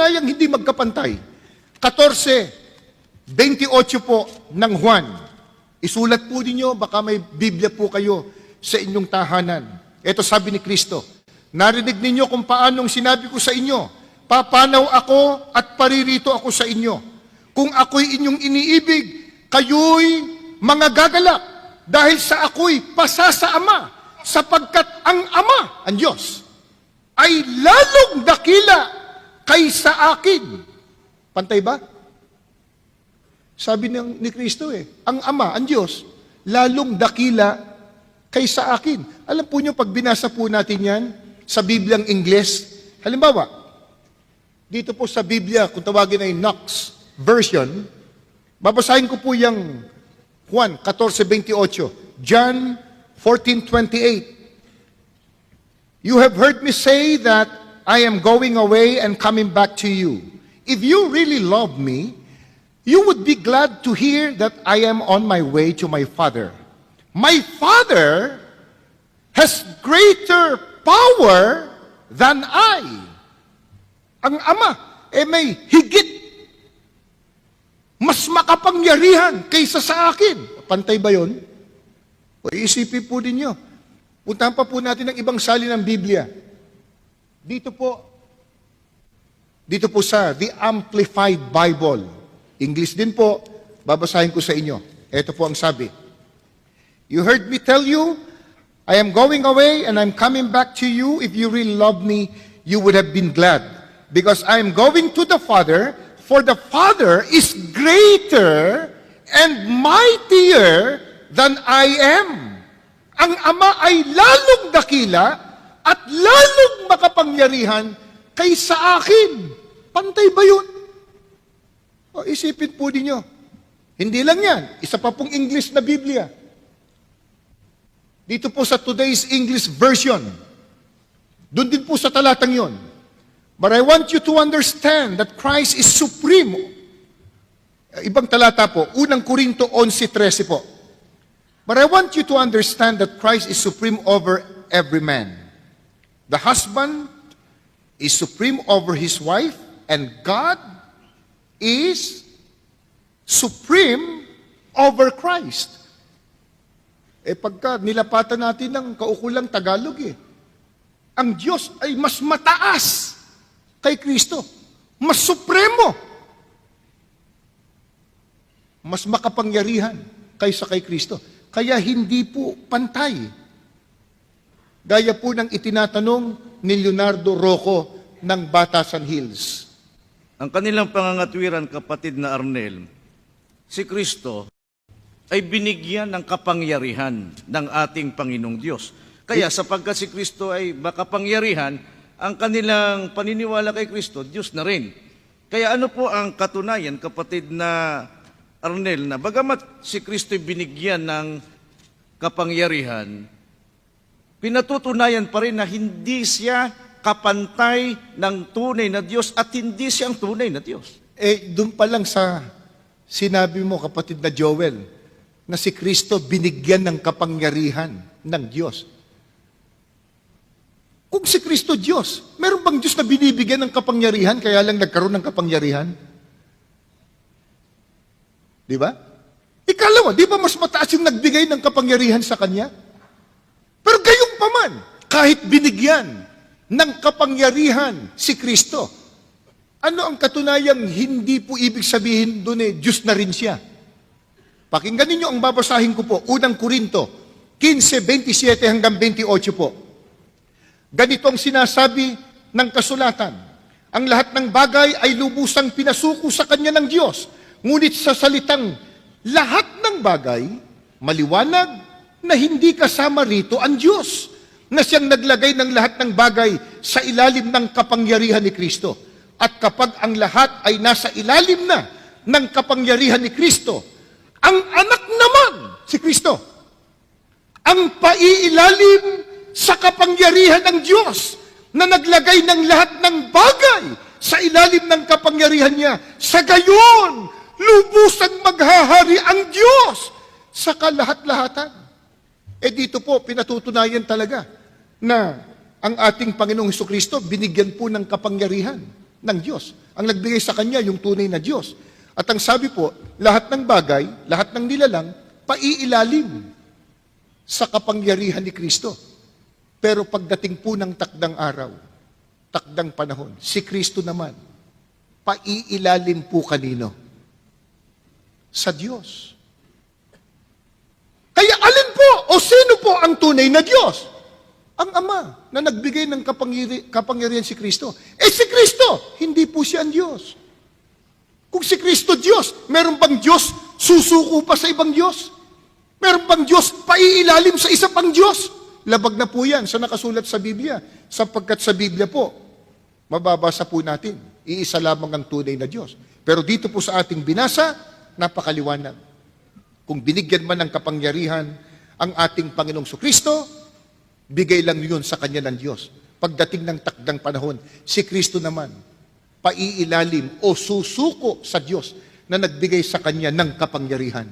patutunayang hindi magkapantay. 14, 28 po ng Juan. Isulat po ninyo, baka may Biblia po kayo sa inyong tahanan. Ito sabi ni Kristo, Narinig ninyo kung paanong sinabi ko sa inyo, papanaw ako at paririto ako sa inyo. Kung ako'y inyong iniibig, kayo'y mga gagalak dahil sa ako'y pasa sa Ama, sapagkat ang Ama, ang Diyos, ay lalong dakila kaysa akin. Pantay ba? Sabi ng, ni Kristo eh, ang Ama, ang Diyos, lalong dakila kaysa akin. Alam po niyo, pag binasa po natin yan sa Bibliang Ingles, halimbawa, dito po sa Biblia, kung tawagin ay Knox version, babasahin ko po yung Juan 14.28, John 14.28. You have heard me say that I am going away and coming back to you. If you really love me, you would be glad to hear that I am on my way to my Father. My Father has greater power than I. Ang Ama, eh may higit. Mas makapangyarihan kaysa sa akin. Pantay ba yun? O isipin po ninyo. Puntahan pa po natin ang ibang sali ng Biblia. Dito po, dito po sa The Amplified Bible. English din po, babasahin ko sa inyo. Ito po ang sabi. You heard me tell you, I am going away and I'm coming back to you. If you really love me, you would have been glad. Because I am going to the Father, for the Father is greater and mightier than I am. Ang Ama ay lalong dakila at lalong makapangyarihan kaysa akin. Pantay ba yun? O isipin po ninyo. Hindi lang yan. Isa pa pong English na Biblia. Dito po sa today's English version. Doon din po sa talatang yon. But I want you to understand that Christ is supreme. Eh, Ibang talata po, unang Korinto 11.13 po. But I want you to understand that Christ is supreme over every man. The husband is supreme over his wife, and God is supreme over Christ. Eh pagka nilapatan natin ng kaukulang Tagalog eh, ang Diyos ay mas mataas kay Kristo. Mas supremo. Mas makapangyarihan kaysa kay Kristo. Kaya hindi po pantay. Gaya po ng itinatanong ni Leonardo Rocco ng Batasan Hills. Ang kanilang pangangatwiran, kapatid na Arnel, si Kristo ay binigyan ng kapangyarihan ng ating Panginoong Diyos. Kaya sapagkat si Kristo ay makapangyarihan, ang kanilang paniniwala kay Kristo, Diyos na rin. Kaya ano po ang katunayan, kapatid na Arnel, na bagamat si Kristo ay binigyan ng kapangyarihan, pinatutunayan pa rin na hindi siya kapantay ng tunay na Diyos at hindi siya ang tunay na Diyos. Eh, doon pa lang sa sinabi mo, kapatid na Joel, na si Kristo binigyan ng kapangyarihan ng Diyos. Kung si Kristo Diyos, meron bang Diyos na binibigyan ng kapangyarihan kaya lang nagkaroon ng kapangyarihan? Di ba? Ikalawa, di ba mas mataas yung nagbigay ng kapangyarihan sa Kanya? Paman, kahit binigyan ng kapangyarihan si Kristo, ano ang katunayang hindi po ibig sabihin doon eh, Diyos na rin siya? Pakinggan ninyo ang babasahin ko po, unang Korinto, 15, 27 hanggang 28 po. Ganito ang sinasabi ng kasulatan. Ang lahat ng bagay ay lubusang pinasuko sa kanya ng Diyos. Ngunit sa salitang lahat ng bagay, maliwanag na hindi kasama rito ang Diyos na siyang naglagay ng lahat ng bagay sa ilalim ng kapangyarihan ni Kristo. At kapag ang lahat ay nasa ilalim na ng kapangyarihan ni Kristo, ang anak naman, si Kristo, ang paiilalim sa kapangyarihan ng Diyos na naglagay ng lahat ng bagay sa ilalim ng kapangyarihan niya. Sa gayon, lubusang maghahari ang Diyos sa kalahat-lahatan. Eh dito po, pinatutunayan talaga na ang ating Panginoong Heso Kristo binigyan po ng kapangyarihan ng Diyos. Ang nagbigay sa kanya yung tunay na Diyos. At ang sabi po, lahat ng bagay, lahat ng nilalang, paiilalim sa kapangyarihan ni Kristo. Pero pagdating po ng takdang araw, takdang panahon, si Kristo naman, paiilalim po kanino? Sa Diyos. Kaya alin po o sino po ang tunay na Diyos? Ang Ama na nagbigay ng kapangyari- kapangyarihan si Kristo. Eh si Kristo, hindi po siya ang Diyos. Kung si Kristo Diyos, meron bang Diyos susuko pa sa ibang Diyos? Meron bang Diyos paiilalim sa isa pang Diyos? Labag na po yan sa nakasulat sa Biblia. Sapagkat sa Biblia po, mababasa po natin, iisa lamang ang tunay na Diyos. Pero dito po sa ating binasa, napakaliwanag. Kung binigyan man ng kapangyarihan ang ating Panginoong Kristo, bigay lang yun sa Kanya ng Diyos. Pagdating ng takdang panahon, si Kristo naman, paiilalim o susuko sa Diyos na nagbigay sa Kanya ng kapangyarihan.